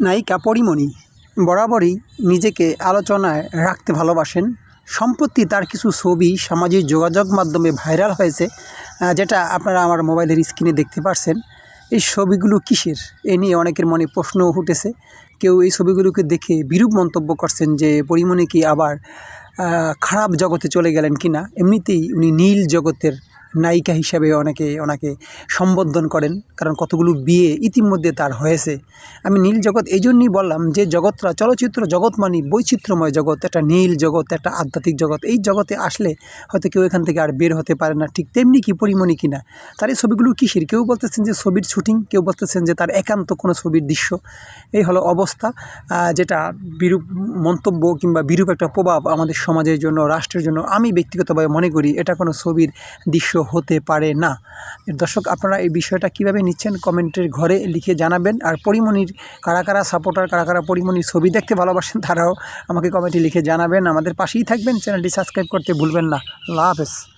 নায়িকা পরিমণি বরাবরই নিজেকে আলোচনায় রাখতে ভালোবাসেন। সম্প্রতি তার কিছু ছবি সামাজিক যোগাযোগ মাধ্যমে ভাইরাল হয়েছে যেটা আপনারা আমার মোবাইলের স্ক্রিনে দেখতে পারছেন। এই ছবিগুলো কিসের? এ নিয়ে অনেকের মনে প্রশ্ন উঠেছে। কেউ এই ছবিগুলোকে দেখে বিরূপ মন্তব্য করছেন যে, পরিমণি কি আবার খারাপ জগতে চলে গেলেন কিনা? এমনিতেই উনি নীল জগতের নায়িকা হিসাবে অনেকে ওনাকে সম্বোধন করেন, কারণ কতগুলো বিয়ে ইতিমধ্যে তার হয়েছে। আমি নীল জগৎ এই জন্যই বললাম যে, জগৎটা চলচ্চিত্র জগৎ মানে বৈচিত্র্যময় জগৎ, একটা নীল জগৎ, একটা আধ্যাত্মিক জগৎ। এই জগতে আসলে হয়তো কেউ এখান থেকে আর বের হতে পারে না, ঠিক তেমনি কি পরিমণি কিনা তার এই ছবিগুলো কিসের? কেউ বলতেছেন যে, ছবির শুটিং, কেউ বলতেছেন যে, তার একান্ত কোনো ছবির দৃশ্য। এই হলো অবস্থা যেটা বিরূপ মন্তব্য কিংবা বিরূপ একটা প্রভাব আমাদের সমাজের জন্য, রাষ্ট্রের জন্য আমি ব্যক্তিগতভাবে মনে করি এটা কোনো ছবির দৃশ্য হতে পারে না। দর্শক, আপনারা এই বিষয়টা কীভাবে নিচ্ছেন কমেন্টের ঘরে লিখে জানাবেন। আর পরিমণির কারা কারা সাপোর্টার, কারা কারা পরিমণির ছবি দেখতে ভালোবাসেন, তারাও আমাকে কমেন্টে লিখে জানাবেন। আমাদের পাশেই থাকবেন। চ্যানেলটি সাবস্ক্রাইব করতে ভুলবেন না। আল্লাহ হাফেজ।